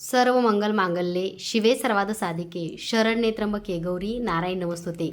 सर्व मंगल मांगल्ये शिवे सर्वाद साधिके शरण्ये त्र्यंबके गौरी नारायण नमस्तुते.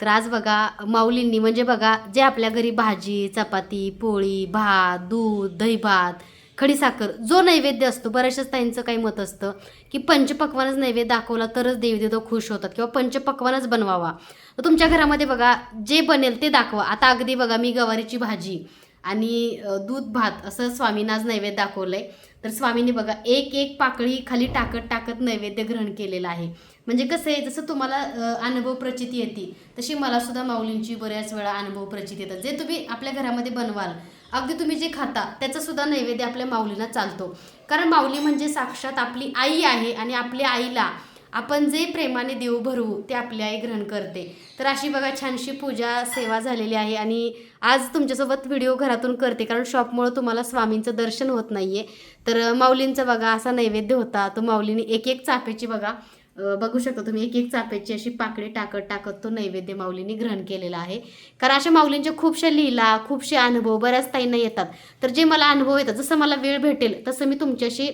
तर आज बघा माऊलींनी म्हणजे बघा जे आपल्या घरी भाजी चपाती पोळी भात दूध दही भात खडीसाखर जो नैवेद्य असतो बऱ्याचशाच ताईंचं काही मत असतं की पंचपक्वानच नैवेद्य दाखवला तरच देवदेव खुश होतात किंवा पंचपक्वानच बनवावा. तुमच्या घरामध्ये बघा जे बनेल ते दाखवा. आता अगदी बघा मी गवारीची भाजी आणि दूध भात असं स्वामींना आज नैवेद्य दाखवलंय. तर स्वामींनी बघा एक एक पाकळी खाली टाकत टाकत नैवेद्य ग्रहण केलेलं आहे. म्हणजे कसं आहे जसं तुम्हाला अनुभव प्रचिती येते तशी मला सुद्धा माऊलींची बऱ्याच वेळा अनुभव प्रचिती येतात. जे तुम्ही आपल्या घरामध्ये बनवाल अगदी तुम्ही जे खाता त्याचा सुद्धा नैवेद्य आपल्या माऊलींना चालतो. कारण माऊली म्हणजे साक्षात आपली आई आहे आणि आपल्या आईला आपण जे प्रेमाने देव भरवू ते आपली आई ग्रहण करते. तर अशी बघा छानशी पूजा सेवा झालेली आहे आणि आज तुमच्यासोबत व्हिडिओ घरातून करते. कारण शॉपमुळं तुम्हाला स्वामींचं दर्शन होत नाही आहे तर माऊलींचं बघा असा नैवेद्य होता. तो माऊलीने एक एक चाफेची बघा बघू शकता तुम्ही एक एक चाफ्याची अशी पाकळी टाकत टाकत तो नैवेद्य माऊलीने ग्रहण केलेला आहे. कारण अशा माऊलींच्या खूपशा लीला खूपशे अनुभव बऱ्याच ताईंना येतात. तर जे मला अनुभव येतात जसं मला वेळ भेटेल तसं मी तुमच्याशी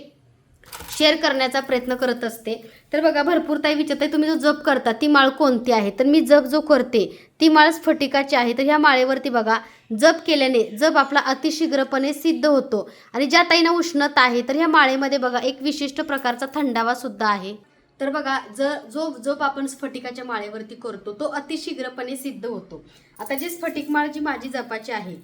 शेअर करण्याचा प्रयत्न करत असते. तर बघा भरपूर ताई विचारताय तुम्ही जो जप करता ती माळ कोणती आहे? तर मी जप जो करते ती माळ स्फटिकाची आहे. तर ह्या माळेवरती बघा जप केल्याने जप आपला अतिशीघ्रपणे सिद्ध होतो. आणि ज्या ताईंना उष्णता आहे तर ह्या माळेमध्ये बघा एक विशिष्ट प्रकारचा थंडावा सुद्धा आहे. तर बघा ज जो जप आपण स्फटिकाच्या माळेवरती करतो तो अतिशीघ्रपणे सिद्ध होतो. आता जी स्फटिक माळ जी माझी जपाची आहे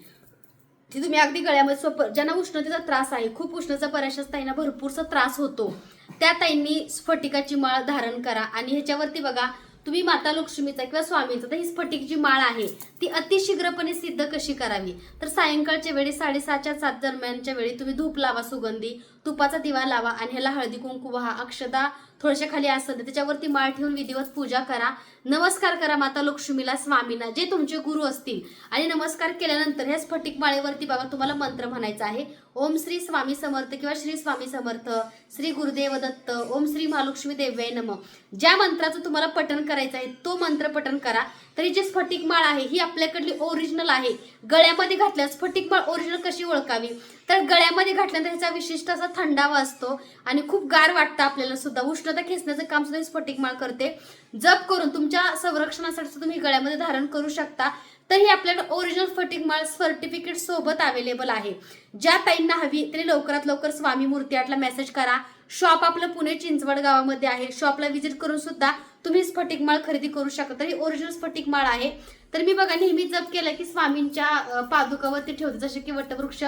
ती तुम्ही अगदी गळ्यामध्ये सोप ज्यांना उष्णतेचा त्रास आहे खूप उष्णतेचा बऱ्याचशाच ताईंना भरपूरसा त्रास होतो. त्या ताईंनी स्फटिकाची माळ धारण करा आणि ह्याच्यावरती बघा तुम्ही माता लक्ष्मीचा किंवा स्वामीचा तर ही स्फटिक जी माळ आहे ती अतिशीघ्रपणे सिद्ध कशी करावी? तर सायंकाळच्या वेळी साडेसहाच्या सात दरम्यानच्या वेळी तुम्ही धूप लावा सुगंधी तुपाचा दिवा लावा आणि ह्याला हळदी कुंकू वाहा अक्षदा थोड्याशा खाली असं त्याच्यावरती माळ ठेवून विधिवत पूजा करा. नमस्कार करा माता लक्ष्मीला स्वामींना जे तुमचे गुरु असतील. आणि नमस्कार केल्यानंतर ह्या स्फटिक माळेवरती बाबा तुम्हाला मंत्र म्हणायचा आहे. ओम श्री स्वामी समर्थ किंवा श्री स्वामी समर्थ श्री गुरुदेव दत्त ओम श्री महालक्ष्मी देव्याय नम. ज्या मंत्राचं तुम्हाला पठण करायचं आहे तो मंत्र पठण करा. तर ही जी स्फटिक माळ आहे ही आपल्याकडली ओरिजिनल आहे. गळ्यामध्ये घातल्यास स्फटिक माळ ओरिजिनल कशी ओळखावी? तर गळ्यामध्ये घातल्यानंतर ह्याचा विशिष्ट असा थंडावा असतो आणि खूप गार वाटतं आपल्याला सुद्धा. उष्णता खेचण्याचं काम सुद्धा ही स्फटिक माळ करते. जप करून तुमच्या संरक्षणासाठी तुम्ही गळ्यामध्ये धारण करू शकता. तर ही आपल्याकडे ओरिजिनल फटिक माळ सर्टिफिकेट सोबत अवेलेबल आहे. ज्या ताईंना हवी तरी लवकरात लवकर स्वामी मूर्ती आर्टला मेसेज करा. शॉप आपलं पुणे चिंचवड गावामध्ये आहे. शॉपला व्हिजिट करून सुद्धा तुम्ही स्फटिक माळ खरेदी करू शकता. तर ही ओरिजिनल स्फटिक माळ आहे. तर मी बघा नेहमी जप केलं की स्वामींच्या पादुकावरती ठेवते. जसे की वटवृक्ष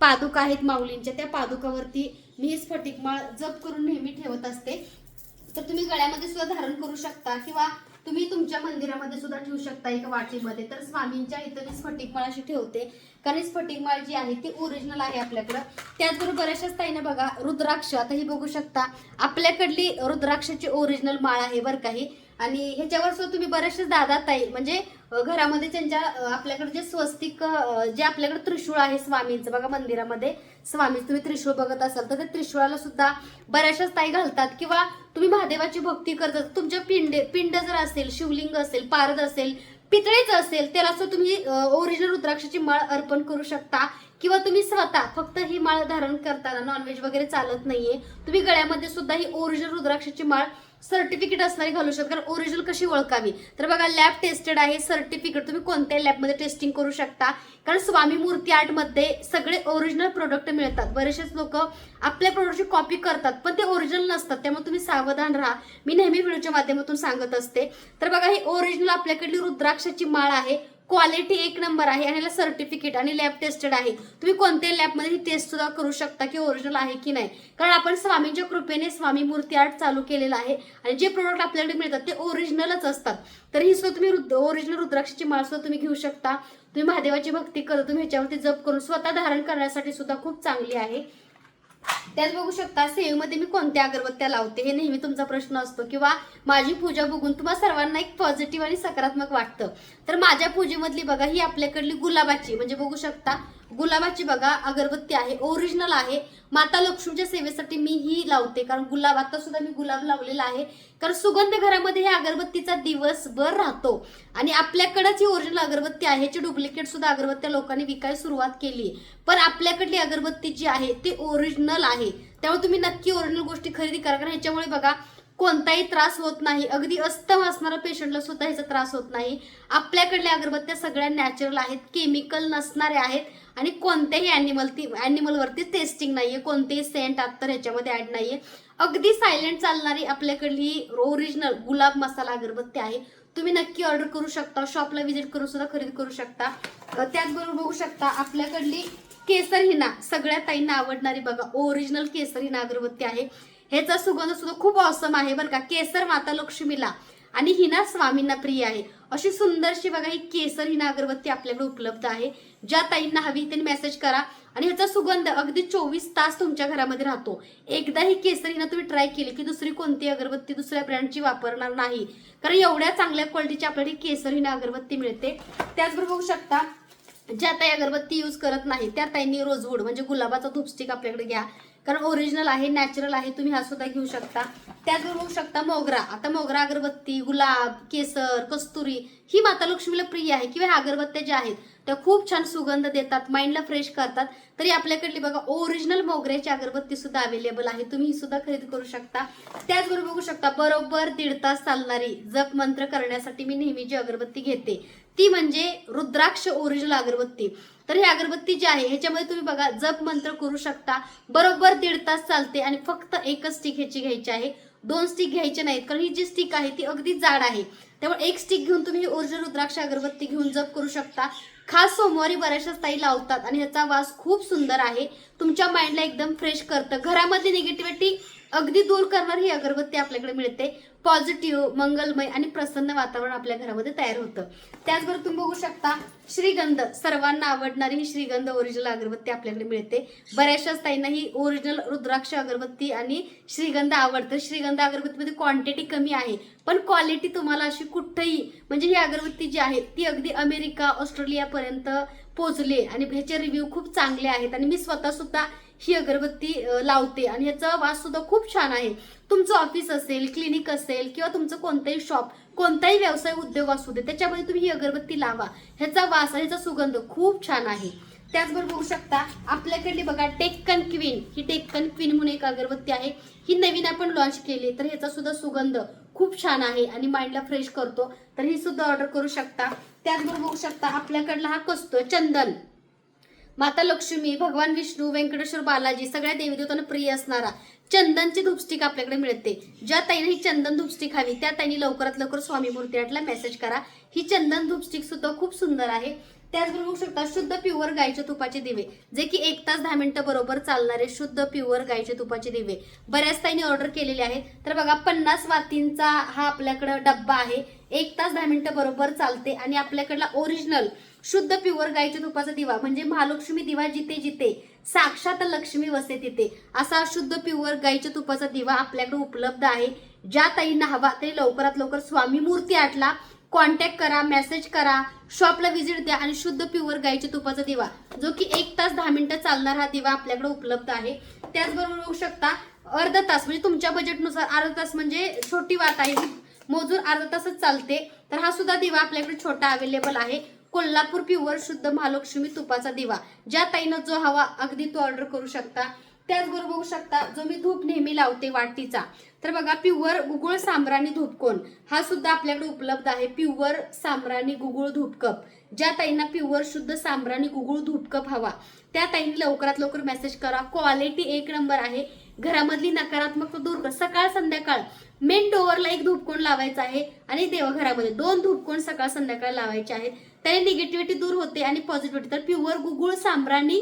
पादुका आहेत माऊलींच्या त्या पादुकावरती मी ही स्फटिक माळ जप करून नेहमी ठेवत असते. तर तुम्ही गळ्यामध्ये सुद्धा धारण करू शकता किंवा तुम्ही तुमच्या मंदिरामध्ये सुद्धा ठेवू शकता एका वाटीमध्ये. तर स्वामींच्या इथं मी स्फटिक अशी ठेवते. कारण स्फटिकमाळ स्फटिक माळ जी आहे ती ओरिजिनल आहे आपल्याकडं. त्याचबरोबर बऱ्याचशाच ताईने बघा रुद्राक्ष. आता ही बघू शकता आपल्याकडली रुद्राक्षाची ओरिजिनल माळ आहे बरं काही आणि ह्याच्यावर सुद्धा तुम्ही बरेचसे दादा ताई म्हणजे घरामध्ये त्यांच्या आपल्याकडे जे स्वस्तिक जे आपल्याकडे त्रिशूळ आहे स्वामींचं बघा मंदिरामध्ये स्वामी तुम्ही त्रिशूळ बघत असाल तर त्या त्रिशूळाला सुद्धा बऱ्याचशाच ताई घालतात. किंवा तुम्ही महादेवाची भक्ती करतात तुमच्या पिंड पिंड जर असेल शिवलिंग असेल पारद असेल पितळेच असेल त्याला सुद्धा तुम्ही ओरिजिनल रुद्राक्षाची माळ अर्पण करू शकता. किंवा तुम्ही स्वतः फक्त ही माळ धारण करताना नॉनव्हेज वगैरे चालत नाहीये तुम्ही गळ्यामध्ये सुद्धा ही ओरिजिनल रुद्राक्षाची माळ सर्टिफिकेट असणारी घालू शकता कारण ओरिजिनल कशी ओळखावी? तर बघा लॅब टेस्टेड आहे सर्टिफिकेट तुम्ही कोणत्याही लॅबमध्ये टेस्टिंग करू शकता. कारण स्वामी मूर्ती आर्टमध्ये सगळे ओरिजिनल प्रोडक्ट मिळतात. बरेचसेच लोक आपल्या प्रोडक्टची कॉपी करतात पण ते ओरिजिनल नसतात. त्यामुळे तुम्ही सावधान राहा. मी नेहमी व्हिडिओच्या माध्यमातून सांगत असते. तर बघा ही ओरिजिनल आपल्याकडली रुद्राक्षाची माळ आहे. क्वालिटी एक नंबर आहे आणि याला सर्टिफिकेट आणि लॅब टेस्टेड आहे. तुम्ही कोणत्याही लॅबमध्ये ही टेस्ट सुद्धा करू शकता की ओरिजिनल आहे की नाही. कारण आपण स्वामींच्या कृपेने स्वामी मूर्ती आर्ट चालू केलेलं आहे आणि जे प्रोडक्ट आपल्याकडे मिळतात ते ओरिजिनलच असतात. तर ही सुद्धा तुम्ही ओरिजिनल रुद्राक्षाची माळ सुद्धा तुम्ही घेऊ शकता. तुम्ही महादेवाची भक्ती करत तुम्ही ह्याच्यावरती जप करून स्वतः धारण करण्यासाठी सुद्धा खूप चांगली आहे. त्यात बघू शकता सेवेमध्ये मी कोणत्या अगरबत्त्या लावते? हे नेहमी तुमचा प्रश्न असतो. किंवा माझी पूजा बघून तुम्हाला सर्वांना एक पॉझिटिव्ह आणि सकारात्मक वाटतं. तर माझ्या पूजेमधली बघा ही आपल्याकडली गुलाबाची म्हणजे बघू शकता गुलाबाची बघा अगरबत्ती आहे ओरिजिनल आहे. माता लक्ष्मीच्या सेवेसाठी मी ही लावते कारण गुलाब आता सुद्धा मी गुलाब लावलेला आहे. कारण सुगंध घरामध्ये हे अगरबत्तीचा दिवसभर राहतो. आणि आपल्याकडेच ही ओरिजिनल अगरबत्ती आहे ह्याची डुप्लिकेट सुद्धा अगरबत्त्या लोकांनी विकायला सुरुवात केली. पण आपल्याकडली अगरबत्ती जी आहे ती ओरिजिनल आहे. त्यामुळे तुम्ही नक्की ओरिजिनल गोष्टी खरेदी करा कारण ह्याच्यामुळे बघा कोणताही त्रास होत नाही. अगदी अस्तम असणाऱ्या पेशंटला सुद्धा ह्याचा त्रास होत नाही. आपल्याकडल्या अगरबत्त्या सगळ्या नॅचरल आहेत केमिकल नसणाऱ्या आहेत आणि कोणत्याही ॲनिमल ती ॲनिमलवरती टेस्टिंग नाही आहे कोणतेही सेंट आत्तर ह्याच्यामध्ये ॲड नाही आहे अगदी सायलेंट चालणारी आपल्याकडली ओरिजिनल गुलाब मसाला अगरबत्ती आहे. तुम्ही नक्की ऑर्डर करू शकता. शॉपला व्हिजिट करून सुद्धा खरेदी करू शकता. त्याचबरोबर बघू शकता आपल्याकडली केसर हिना सगळ्या ताईंना आवडणारी बघा ओरिजिनल केसर हिना अगरबत्ती आहे. ह्याचा सुगंध सुद्धा खूप औसम आहे बरं का केसर माता लक्ष्मीला. आणि हिना स्वामींना प्रिय आहे. अशी सुंदरशी बघा ही केसर हिना अगरबत्ती आपल्याकडे उपलब्ध आहे. ज्या ताईंना हवी त्यांनी मेसेज करा. आणि ह्याचा सुगंध अगदी चोवीस तास तुमच्या घरामध्ये राहतो. एकदा ही केसर हिना तुम्ही ट्राय केली की दुसरी कोणती अगरबत्ती दुसऱ्या ब्रँडची वापरणार नाही. कारण एवढ्या चांगल्या क्वालिटीची आपल्याकडे केसर हिना अगरबत्ती मिळते. त्याचबरोबर बघू शकता ज्या ताई अगरबत्ती यूज करत नाही त्या ताईंनी रोजवूड म्हणजे गुलाबाचा धूपस्टिक आपल्याकडे घ्या. कारण ओरिजिनल आहे नॅचरल आहे तुम्ही हा सुद्धा घेऊ शकता. त्याचबरोबर बघू शकता मोगरा. आता मोगरा अगरबत्ती गुलाब केसर कस्तुरी ही माता लक्ष्मीला प्रिय आहे किंवा ह्या अगरबत्त्या ज्या आहेत त्या खूप छान सुगंध देतात माइंडला फ्रेश करतात. तरी आपल्याकडली बघा ओरिजिनल मोगऱ्याची अगरबत्ती सुद्धा अवेलेबल आहे. तुम्ही ही सुद्धा खरेदी करू शकता. त्याचबरोबर बघू शकता बरोबर दीड तास चालणारी जप मंत्र करण्यासाठी मी नेहमी जी अगरबत्ती घेते ती म्हणजे रुद्राक्ष ओरिजिनल अगरबत्ती. तर ही अगरबत्ती जी आहे ह्याच्यामध्ये तुम्ही बघा जप मंत्र करू शकता. बरोबर दीड तास चालते आणि फक्त एकच स्टिक ह्याची घ्यायची आहे. दोन स्टिक घ्यायचे नाहीत कारण ही जी स्टिक आहे ती अगदी जाड आहे. त्यामुळे एक स्टिक घेऊन तुम्ही ओरिजिनल रुद्राक्ष अगरबत्ती घेऊन जप करू शकता. खास सोमवारी बऱ्याचशा ताई लावतात आणि ह्याचा वास खूप सुंदर आहे. तुमच्या माइंडला एकदम फ्रेश करतं. घरामधली निगेटिव्हिटी अगदी दूर करणार ही अगरबत्ती आपल्याकडे मिळते. पॉझिटिव्ह मंगलमय आणि प्रसन्न वातावरण आपल्या घरामध्ये तयार होतं. त्याचबरोबर तुम्ही बघू शकता श्रीगंध सर्वांना आवडणारी ही श्रीगंध ओरिजिनल अगरबत्ती आपल्याकडे मिळते. बऱ्याचशाच ताईंना ही ओरिजिनल रुद्राक्ष अगरबत्ती आणि श्रीगंध आवडतं. श्रीगंध अगरबत्तीमध्ये क्वांटिटी कमी आहे पण क्वालिटी तुम्हाला अशी कुठंही म्हणजे ही अगरबत्ती जी आहे ती अगदी अमेरिका ऑस्ट्रेलियापर्यंत पोचली आणि ह्याचे रिव्ह्यू खूप चांगले आहेत. आणि मी स्वतः सुद्धा ही अगरबत्ती लावते आणि ह्याचा वास सुद्धा खूप छान आहे. तुमचं ऑफिस असेल क्लिनिक असेल किंवा तुमचं कोणतंही शॉप कोणताही व्यवसाय उद्योग असू दे त्याच्यामध्ये तुम्ही ही अगरबत्ती लावा. ह्याचा वास ह्याचा सुगंध खूप छान आहे. त्याचबरोबर बघू शकता आपल्याकडली बघा टेक्कन क्वीन ही टेक्कन क्वीन म्हणून एक अगरबत्ती आहे. ही नवीन आपण लॉन्च केली तर ह्याचा सुद्धा सुगंध खूप छान आहे आणि माइंडला फ्रेश करतो. तर ही सुद्धा ऑर्डर करू शकता. त्याचबरोबर बघू शकता आपल्याकडला हा कसतो चंदन. माता लक्ष्मी भगवान विष्णू व्यंकटेश्वर बालाजी सगळ्या देवीदेवतांना प्रिय असणारा चंदनची धुपस्टिक आपल्याकडे मिळते. ज्या ताईने ही चंदन धुपस्टिक हवी त्या ताईने लवकरात लवकर स्वामी मूर्ती आठला मेसेज करा. ही चंदन धुपस्टिक सुद्धा खूप सुंदर आहे. त्याचबरोबर बघू शकता शुद्ध प्युअर गायच्या तुपाचे दिवे. जे की एक तास दहा मिनिटं बरोबर चालणारे शुद्ध प्युअर गायचे तुपाचे दिवे. बऱ्याच ताईने ऑर्डर केलेले आहेत. तर बघा पन्नास वातींचा हा आपल्याकडं डब्बा आहे. एक तास दहा मिनिटं बरोबर चालते आणि आपल्याकडला ओरिजिनल शुद्ध प्युअर गायच्या तुपाचा दिवा म्हणजे महालक्ष्मी दिवा जिथे जिथे साक्षात लक्ष्मी वसे तिथे असा शुद्ध प्युअर गायच्या तुपाचा दिवा आपल्याकडे उपलब्ध आहे. ज्या ताईंना हवा तरी लवकरात लवकर स्वामी मूर्ती आटला कॉन्टॅक्ट करा मेसेज करा शॉपला व्हिजिट द्या आणि शुद्ध प्युअर गाईच्या तुपाचा दिवा जो की एक तास दहा मिनिटं चालणार हा दिवा आपल्याकडे उपलब्ध आहे. त्याचबरोबर बघू शकता अर्धा तास म्हणजे तुमच्या बजेटनुसार अर्धा तास म्हणजे छोटी वाट आहे. मोजून अर्धा तासच चालते. तर हा सुद्धा दिवा आपल्याकडे छोटा अवेलेबल आहे. कोल्हापूर प्युअर शुद्ध महालक्ष्मी तुपाचा दिवा ज्या ताईनं जो हवा अगदी तो ऑर्डर करू शकता. त्याचबरोबर बघू शकता जो मी धूप नेहमी लावते वाटीचा तर बघा प्युअर गुगुळ सांबराणी धूपकोन. हा सुद्धा आपल्याकडे उपलब्ध आहे प्युअर सांबराणी गुगुळ धूपकप. ज्या ताईंना प्युअर शुद्ध सांबराणी गुगुळ धूपकप हवा त्या ताईंनी लवकरात लवकर मेसेज करा. क्वालिटी एक नंबर आहे. घरामधली नकारात्मक दूर सकाळ संध्याकाळ. मेन डोअरला एक धूपकोण लावायचा आहे आणि देवघरामध्ये दोन धूपकोण सकाळ संध्याकाळ लावायचे आहेत. त्याने निगेटिव्हिटी दूर होते आणि पॉझिटिव्हिटी तर प्युअर गुगुळ सांबराणी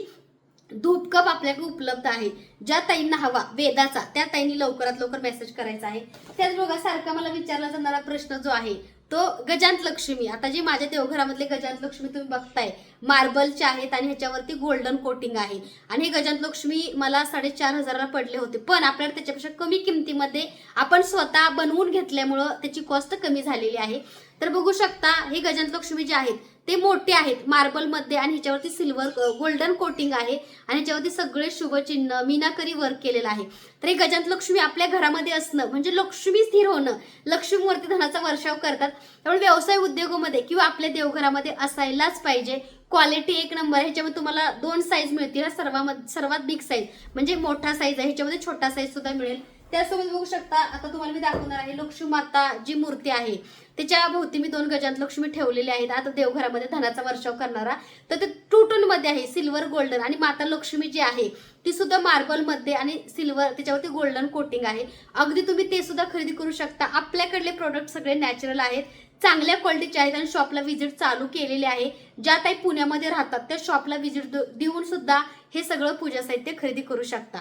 धूपकप आपल्याकडे उपलब्ध आहे. ज्या ताईंना हवा वेदाचा त्या ताईंनी लवकरात लवकर मेसेज करायचा आहे. त्याच बघा सारखा मला विचारला जाणारा प्रश्न जो आहे तो गजांत लक्ष्मी आता जी माझ्या देवघरामधले गजांत लक्ष्मी तुम्ही बघताय मार्बलचे आहेत आणि ह्याच्यावरती गोल्डन कोटिंग आहे. आणि हे गजांत लक्ष्मी मला साडेचार हजाराला पडले होते. पण आपल्याला त्याच्यापेक्षा कमी किमतीमध्ये आपण स्वतः बनवून घेतल्यामुळं त्याची कॉस्ट कमी झालेली आहे. तर बघू शकता हे गजानन लक्ष्मी जे आहेत ते मोठे आहेत मार्बलमध्ये आणि ह्याच्यावरती सिल्वर गोल्डन कोटिंग आहे आणि ह्याच्यावरती सगळे शुभचिन्ह मीनाकरी वर्क केलेलं आहे. तर हे गजानन लक्ष्मी आपल्या घरामध्ये असणं म्हणजे लक्ष्मी स्थिर होणं लक्ष्मीवरती धनाचा वर्षाव करतात. त्यामुळे व्यवसाय उद्योगामध्ये किंवा आपल्या देवघरामध्ये असायलाच पाहिजे. क्वालिटी एक नंबर ह्याच्यामध्ये तुम्हाला दोन साईज मिळतील. सर्वामध्ये सर्वात बिग साईज म्हणजे मोठा साईज आहे ह्याच्यामध्ये छोटा साईज सुद्धा मिळेल. त्यासोबत बघू शकता आता तुम्हाला मी दाखवणार आहे लक्ष्मी माता जी मूर्ती आहे. त्याच्या भोवती मी दोन गजांत लक्ष्मी ठेवलेले आहेत. आता देवघरामध्ये धनाचा वर्षाव करणारा. तर ते टू टोनमध्ये आहे सिल्वर गोल्डन आणि माता लक्ष्मी जी आहे ती सुद्धा मार्बलमध्ये आणि सिल्वर त्याच्यावरती गोल्डन कोटिंग आहे. अगदी तुम्ही ते सुद्धा खरेदी करू शकता. आपल्याकडले प्रोडक्ट सगळे नॅचरल आहेत. चांगल्या क्वालिटीचे आहेत आणि शॉपला व्हिजिट चालू केलेले आहे. ज्या ताई पुण्यामध्ये राहतात त्या शॉपला व्हिजिट देऊन सुद्धा हे सगळं पूजा साहित्य खरेदी करू शकता.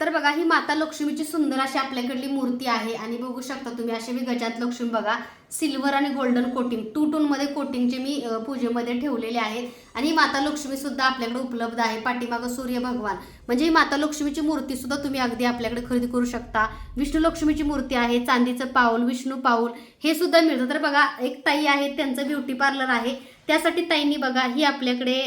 तर बघा ही माता लक्ष्मीची सुंदर अशी आपल्याकडली मूर्ती आहे. आणि बघू शकता तुम्ही अशी मी गजात लक्ष्मी बघा सिल्वर आणि गोल्डन कोटिंग टू टूनमध्ये कोटिंगचे मी पूजेमध्ये ठेवलेले आहेत आणि ही माता लक्ष्मी सुद्धा आपल्याकडे उपलब्ध आहे पाठीमागं सूर्य भगवान. म्हणजे ही माता लक्ष्मीची मूर्ती सुद्धा तुम्ही अगदी आपल्याकडे खरेदी करू शकता. विष्णू लक्ष्मीची मूर्ती आहे चांदीचं पाऊल विष्णू पाऊल हे सुद्धा मिळतं. तर बघा एक ताई आहे त्यांचं ब्युटी पार्लर आहे. त्यासाठी ताईंनी बघा ही आपल्याकडे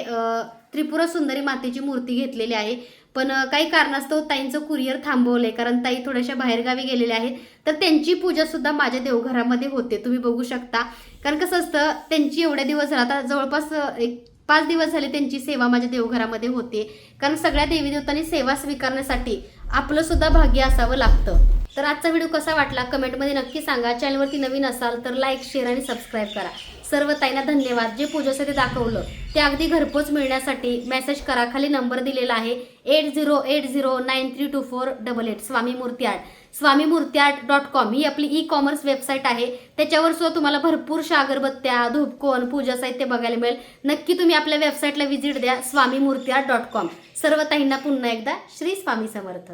त्रिपुरा सुंदरी मातेची मूर्ती घेतलेली आहे. पण काही कारणास्तव ताईंचं कुरिअर थांबवलंय. कारण ताई थोड्याशा बाहेरगावी गेलेल्या आहेत. तर त्यांची पूजा सुद्धा माझ्या देवघरामध्ये होते. तुम्ही बघू शकता. कारण कसं असतं त्यांची एवढ्या दिवस झाला. आता जवळपास एक पाच दिवस झाले त्यांची सेवा माझ्या देवघरामध्ये होते. कारण सगळ्या देवी देवतांनी सेवा स्वीकारण्यासाठी आपलं सुद्धा भाग्य असावं लागतं. तर आजचा व्हिडिओ कसा वाटला कमेंटमध्ये नक्की सांगा. चॅनलवरती नवीन असाल तर लाईक शेअर आणि सबस्क्राईब करा. सर्व ताईंना धन्यवाद. जे पूजेसाठी दाखवलं ते अगदी घरपोच मिळण्यासाठी मेसेज करा. खाली नंबर दिलेला आहे eight zero eight zero nine three two four double eight Swami Murti art Swami मूर्ती आर्ट डॉट कॉम ही आपली ई कॉमर्स वेबसाईट आहे. त्याच्यावर सुद्धा तुम्हाला भरपूरशा अगरबत्त्या धूपकोन पूजा साहित्य बघायला मिळेल. नक्की तुम्ही आपल्या वेबसाईटला व्हिजिट द्या. स्वामी मूर्ती आर्ट डॉट कॉम सर्व ताईंना पुन्हा एकदा श्री स्वामी समर्थ.